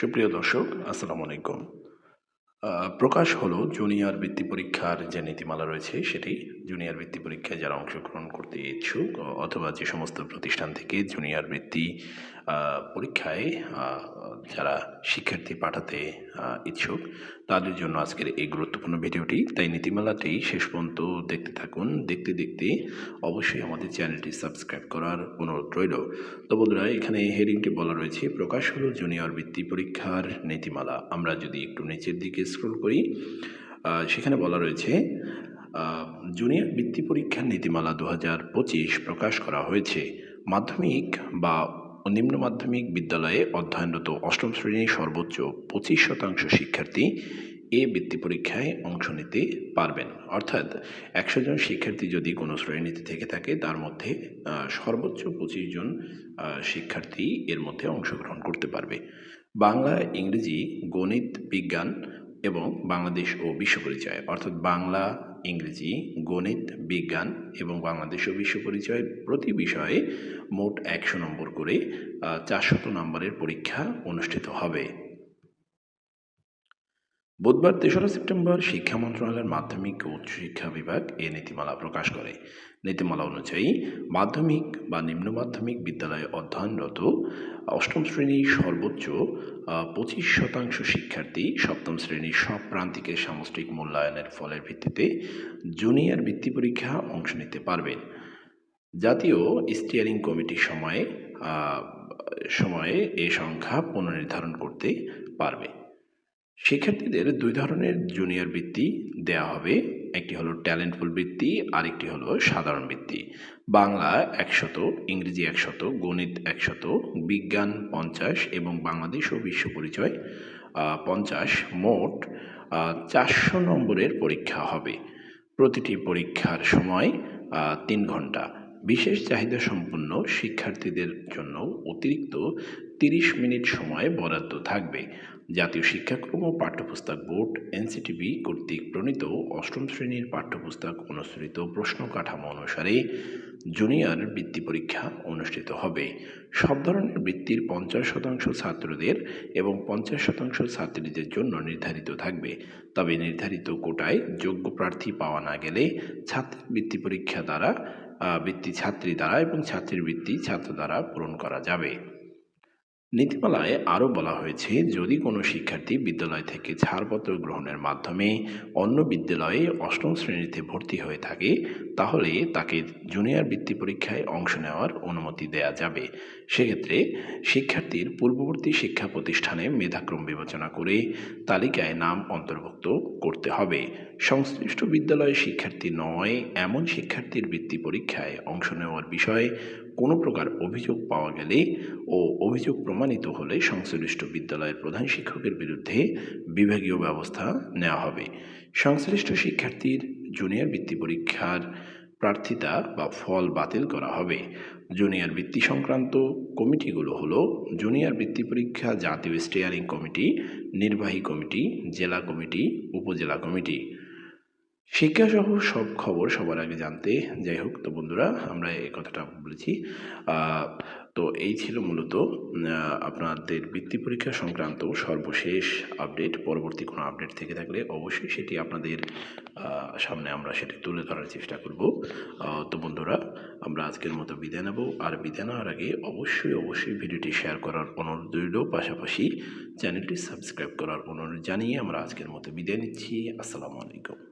সুপ্রিয় দর্শক, আসসালামু আলাইকুম। প্রকাশ হলো জুনিয়র বৃত্তি পরীক্ষার যে নীতিমালা রয়েছে, সেটি জুনিয়র বৃত্তি পরীক্ষায় যারা অংশগ্রহণ করতে ইচ্ছুক, অথবা যে সমস্ত প্রতিষ্ঠান থেকে জুনিয়র বৃত্তি পরীক্ষায় যারা শিক্ষার্থী পাঠাতে ইচ্ছুক, তাদের জন্য আজকের এই গুরুত্বপূর্ণ ভিডিওটি। তাই নীতিমালাটি শেষ পর্যন্ত দেখতে থাকুন। দেখতে দেখতে অবশ্যই আমাদের চ্যানেলটি সাবস্ক্রাইব করার অনুরোধ রইল। তো বন্ধুরা, এখানে হেডিংটি বলা রয়েছে, প্রকাশ হলো জুনিয়র বৃত্তি পরীক্ষার নীতিমালা। আমরা যদি একটু নিচের দিকে স্ক্রল করি সেখানে বলা রয়েছে জুনিয়র বৃত্তি পরীক্ষার নীতিমালা দু প্রকাশ করা হয়েছে। মাধ্যমিক বা নিম্ন মাধ্যমিক বিদ্যালয়ে অধ্যয়নরত অষ্টম শ্রেণির সর্বোচ্চ পঁচিশ শতাংশ শিক্ষার্থী এ বৃত্তি পরীক্ষায় অংশ নিতে পারবেন। অর্থাৎ একশো জন শিক্ষার্থী যদি কোনো শ্রেণীতে থেকে থাকে, তার মধ্যে সর্বোচ্চ পঁচিশ জন শিক্ষার্থী এর মধ্যে অংশগ্রহণ করতে পারবে। বাংলা, ইংরেজি, গণিত, বিজ্ঞান এবং বাংলাদেশ ও বিশ্ব পরিচয় অর্থাৎ বাংলা ইংরেজি, গণিত, বিজ্ঞান এবং বাংলাদেশ ও বিশ্ব পরিচয় প্রতি বিষয়ে মোট একশো নম্বর করে চারশত নম্বরের পরীক্ষা অনুষ্ঠিত হবে। বুধবার তেসরা সেপ্টেম্বর শিক্ষা মন্ত্রণালয়ের মাধ্যমিক ও উচ্চশিক্ষা বিভাগ এ নীতিমালা প্রকাশ করে। নীতিমালা অনুযায়ী, মাধ্যমিক বা নিম্ন মাধ্যমিক বিদ্যালয়ে অধ্যয়নরত অষ্টম শ্রেণির সর্বোচ্চ পঁচিশ শতাংশ শিক্ষার্থী সপ্তম শ্রেণির সব প্রান্তিকের সামষ্টিক মূল্যায়নের ফলের ভিত্তিতে জুনিয়র বৃত্তি পরীক্ষা অংশ নিতে পারবেন। জাতীয় স্টিয়ারিং কমিটির সময়ে সময়ে এ সংখ্যা পুনর্নির্ধারণ করতে পারবে। শিক্ষার্থীদের দুই ধরনের জুনিয়র বৃত্তি দেওয়া হবে। একটি হলো ট্যালেন্টফুল বৃত্তি আর একটি হলো সাধারণ বৃত্তি। বাংলা একশত, ইংরেজি একশত, গণিত একশত, বিজ্ঞান পঞ্চাশ এবং বাংলাদেশ ও বিশ্ব পরিচয় পঞ্চাশ। মোট চারশো নম্বরের পরীক্ষা হবে। প্রতিটি পরীক্ষার সময় তিন ঘণ্টা। বিশেষ চাহিদা সম্পন্ন শিক্ষার্থীদের জন্য অতিরিক্ত তিরিশ মিনিট সময় বরাদ্দ থাকবে। জাতীয় শিক্ষাক্রম ও পাঠ্যপুস্তক বোর্ড, এনসিটিবি কর্তৃক প্রণীত অষ্টম শ্রেণির পাঠ্যপুস্তক অনুসৃত প্রশ্ন কাঠামো অনুসারে জুনিয়র বৃত্তি পরীক্ষা অনুষ্ঠিত হবে। সব ধরনের বৃত্তির পঞ্চাশ শতাংশ ছাত্রদের এবং পঞ্চাশ শতাংশ ছাত্রীদের জন্য নির্ধারিত থাকবে। তবে নির্ধারিত কোটায় যোগ্য প্রার্থী পাওয়া না গেলে ছাত্রীর বৃত্তি পরীক্ষা দ্বারা বৃত্তি ছাত্রী দ্বারা এবং ছাত্রীর বৃত্তি ছাত্র দ্বারা পূরণ করা যাবে। নীতিমালায় আরও বলা হয়েছে, যদি কোনো শিক্ষার্থী বিদ্যালয় থেকে ছাড়পত্র গ্রহণের মাধ্যমে অন্য বিদ্যালয়ে অষ্টম শ্রেণীতে ভর্তি হয়ে থাকে, তাহলে তাকে জুনিয়র বৃত্তি পরীক্ষায় অংশ নেওয়ার অনুমতি দেয়া যাবে। সেক্ষেত্রে শিক্ষার্থীর পূর্ববর্তী শিক্ষা প্রতিষ্ঠানে মেধাক্রম বিবেচনা করে তালিকায় নাম অন্তর্ভুক্ত করতে হবে। সংশ্লিষ্ট বিদ্যালয়ের শিক্ষার্থী নয়, এমন শিক্ষার্থীর বৃত্তি পরীক্ষায় অংশ নেওয়ার বিষয়ে কোনো প্রকার অভিযোগ পাওয়া গেলে ও অভিযোগ প্রমাণিত হলে সংশ্লিষ্ট বিদ্যালয়ের প্রধান শিক্ষকের বিরুদ্ধে বিভাগীয় ব্যবস্থা নেওয়া হবে। সংশ্লিষ্ট শিক্ষার্থীর জুনিয়র বৃত্তি পরীক্ষার প্রার্থিতা বা ফল বাতিল করা হবে। জুনিয়র বৃত্তি সংক্রান্ত কমিটিগুলো হলো জুনিয়র বৃত্তি পরীক্ষা, জাতীয় স্টিয়ারিং কমিটি, নির্বাহী কমিটি, জেলা কমিটি, উপজেলা কমিটি। শিক্ষাসহ সব খবর সবার আগে জানতে, যাই হোক, তো বন্ধুরা, আমরা এই কথাটা বলেছি। তো এই ছিল মূলত আপনাদের বৃত্তি পরীক্ষা সংক্রান্ত সর্বশেষ আপডেট। পরবর্তী কোনো আপডেট থেকে থাকলে অবশ্যই সেটি আপনাদের সামনে আমরা সেটি তুলে ধরার চেষ্টা করব। তো বন্ধুরা, আমরা আজকের মতো বিদায় নেব। আর বিদায় নেওয়ার আগে অবশ্যই অবশ্যই ভিডিওটি শেয়ার করার অনুরোধ রইল। পাশাপাশি চ্যানেলটি সাবস্ক্রাইব করার অনুরোধ জানিয়ে আমরা আজকের মতো বিদায় নিচ্ছি। আসসালামু আলাইকুম।